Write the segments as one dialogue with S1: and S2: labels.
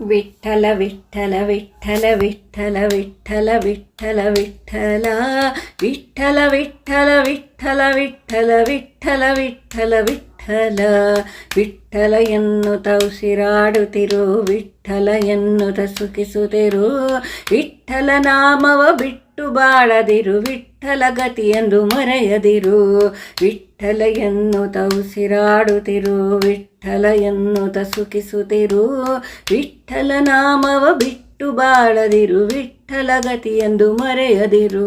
S1: ವಿಠಲ ವಿಠಲ ವಿಠಲ ವಿಠಲ ವಿಠಲ ವಿಠಲ ವಿಠಲ ವಿಠಲ ವಿಠಲ ವಿಠಲ ವಿಠಲ ವಿಠಲ ವಿಠಲ ವಿಠಲ ವಿಠಲ ಎನ್ನುತ್ತ ಉಸಿರಾಡುತ್ತಿರು ವಿಠಲ ಎನ್ನುತ್ತ ಸುಖಿಸುತ್ತಿರು ವಿಠಲ ನಾಮವ ಬಿಟ್ಟು ಬಾಳದಿರು ವಿಠಲ ಗತಿಯೆಂದು ಮರೆಯದಿರು ವಿಠಲ ಎನ್ನುತ್ತ ಉಸಿರಾಡುತ್ತಿರು ವಿಠಲ ಎನ್ನುತ್ತ ಸುಖಿಸುತ್ತಿರು ವಿಠಲ ನಾಮವ ಬಿಟ್ಟು ಬಾಳದಿರು ವಿಠಲ ಗತಿಯೆಂದು ಮರೆಯದಿರು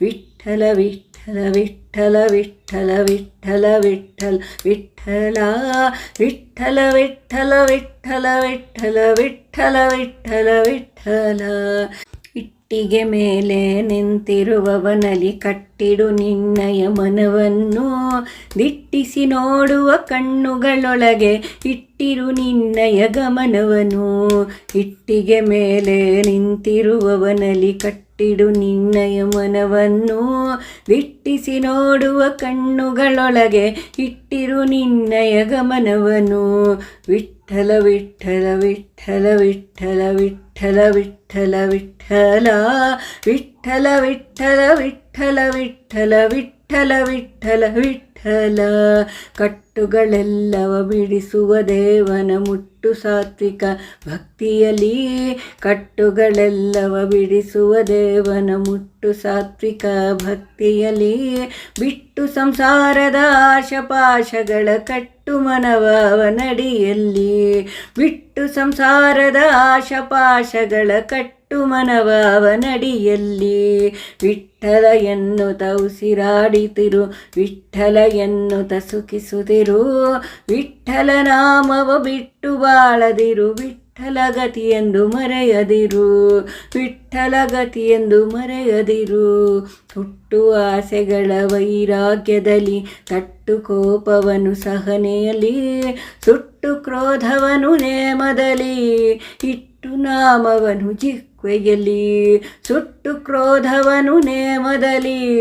S1: ವಿಠಲ ವಿಠಲ ವಿಠಲ ವಿಠಲ ವಿಠಲ ವಿಠಲ ವಿಠಲ ವಿಠಲ ವಿಠಲ ವಿಠಲ ವಿಠಲ ವಿಠಲ ವಿಠಲ ವಿಠಲ ಇಟ್ಟಿಗೆ ಮೇಲೆ ನಿಂತಿರುವವನಲ್ಲಿ ಕಟ್ಟಿಡು ನಿನ್ನಯ ಮನವನ್ನು ದಿಟ್ಟಿಸಿ ನೋಡುವ ಕಣ್ಣುಗಳೊಳಗೆ ಇಟ್ಟಿರು ನಿನ್ನಯ ಗಮನವನು ಇಟ್ಟಿಗೆ ಮೇಲೆ ನಿಂತಿರುವವನಲ್ಲಿ ಕಟ್ಟಿಡು ನಿನ್ನಯ ಮನವನ್ನು ದಿಟ್ಟಿಸಿ ನೋಡುವ ಕಣ್ಣುಗಳೊಳಗೆ ಇಟ್ಟಿರು ನಿನ್ನಯ ಗಮನವನು ವಿಠಲ ವಿಠಲ ವಿಠಲ ವಿಠಲ ವಿಠಲ ವಿಠಲ ವಿಠಲ ವಿಠಲ ವಿಠಲ ವಿಠಲ ವಿಠಲ ವಿಠಲ ವಿಠಲ ವಿಠಲ ಕಟ್ಟುಗಳೆಲ್ಲವ ಬಿಡಿಸುವ ದೇವನ ಮುಟ್ಟು ಸಾತ್ವಿಕ ಭಕ್ತಿಯಲಿ ಕಟ್ಟುಗಳೆಲ್ಲವ ಬಿಡಿಸುವ ದೇವನ ಮುಟ್ಟು ಸಾತ್ವಿಕ ಭಕ್ತಿಯಲಿ ಬಿಟ್ಟು ಸಂಸಾರದ ಆಶಪಾಶಗಳ ಕಟ್ಟು ಮನವನಡಿಯಲ್ಲಿ ಬಿಟ್ಟು ಸಂಸಾರದ ಆಶಪಾಶಗಳ ಕಟ್ಟು ಮನವವ ನಡಿಯಲ್ಲಿ ವಿಠಲ ಎನ್ನುತ್ತ ಉಸಿರಾಡಿತಿರು ವಿಠಲ ಎನ್ನುತ್ತ ತಸುಕಿಸುದಿರು ವಿಠಲ ನಾಮವ ಬಿಟ್ಟು ಬಾಳದಿರು. ವಿಠಲ ಗತಿಯೆಂದು ಮರೆಯದಿರು. ವಿಠಲ ಗತಿಯೆಂದು ಮರೆಯದಿರು. ಹುಟ್ಟು ಆಸೆಗಳ ವೈರಾಗ್ಯದಲ್ಲಿ ತಟ್ಟು ಕೋಪವನು ಸಹನೆಯಲ್ಲಿ, ಸುಟ್ಟು ಕ್ರೋಧವನು ನೇಮದಲ್ಲಿ, ಇಟ್ಟು ನಾಮವನು ಜಿಕ್ವೆಯಲ್ಲಿ, ಸುಟ್ಟು ಕ್ರೋಧವನು ನೇಮದಲ್ಲಿ,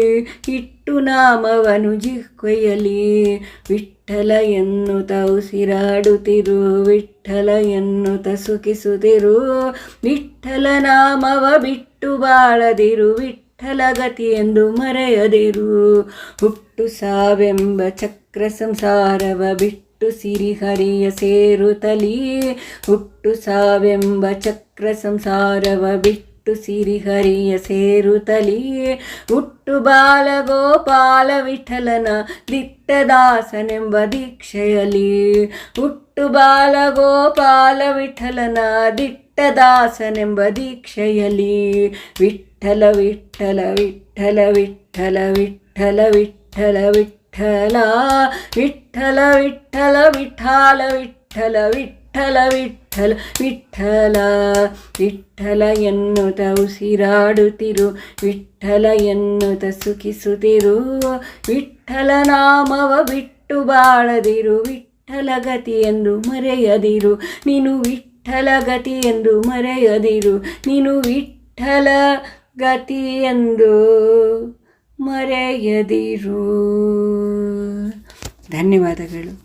S1: ಇಟ್ಟು ನಾಮವನು ಜಿಹ್ವೆಯಲಿ ವಿಠಲ ಎನ್ನುತ್ತ ಉಸಿರಾಡುತ್ತಿರು ವಿಠಲ ಎನ್ನುತ್ತ ಸುಖಿಸುತ್ತಿರು. ವಿಠಲ ನಾಮವ ಬಿಟ್ಟು ಬಾಳದಿರು, ವಿಠಲ ಎಂದು ಮರೆಯದಿರು. ಹುಟ್ಟು ಸಾವೆಂಬ ಚಕ್ರ ಸಂಸಾರವ ಬಿಟ್ಟು ಸಿರಿಹರಿಯ ಸೇರುತ್ತಲೀ ಹುಟ್ಟು ಸಾವೆಂಬ ಚಕ್ರ ಸಂಸಾರವ ಬಿಟ್ಟು ಸಿರಿಹರಿಯ ಸೇರುತ್ತಲಿಯೇ ಹುಟ್ಟು ಬಾಲ ಗೋಪಾಲ ವಿಠಲನ ದಿಟ್ಟದಾಸನೆಂಬ ದೀಕ್ಷೆಯಲಿ, ಹುಟ್ಟು ಬಾಲ ಗೋಪಾಲ ವಿಠಲನ ದಿಟ್ಟದಾಸನೆಂಬ ದೀಕ್ಷೆಯಲಿ ವಿಠಲ ವಿಠಲ ವಿಠಲ ವಿಠಲ ವಿಠಲ ವಿಠಲ ವಿಠಲ ವಿಠಲ ವಿಠಲ ವಿಠಾಲ ವಿಠಲ ವಿಠಲ ವಿಠಲ ವಿಠಲ ವಿಠಲ ಎನ್ನುತ್ತ ಉಸಿರಾಡುತ್ತಿರು, ವಿಠಲ ಎನ್ನುತ್ತ ಸುಖಿಸುತ್ತಿರು, ವಿಠಲ ನಾಮವ ಬಿಟ್ಟು ಬಾಳದಿರು, ವಿಠಲ ಎಂದು ಮರೆಯದಿರು, ನೀನು ವಿಠಲ ಎಂದು ಮರೆಯದಿರು, ನೀನು ವಿಠಲ ಎಂದು ಮರೆಯದಿರು. ಧನ್ಯವಾದಗಳು.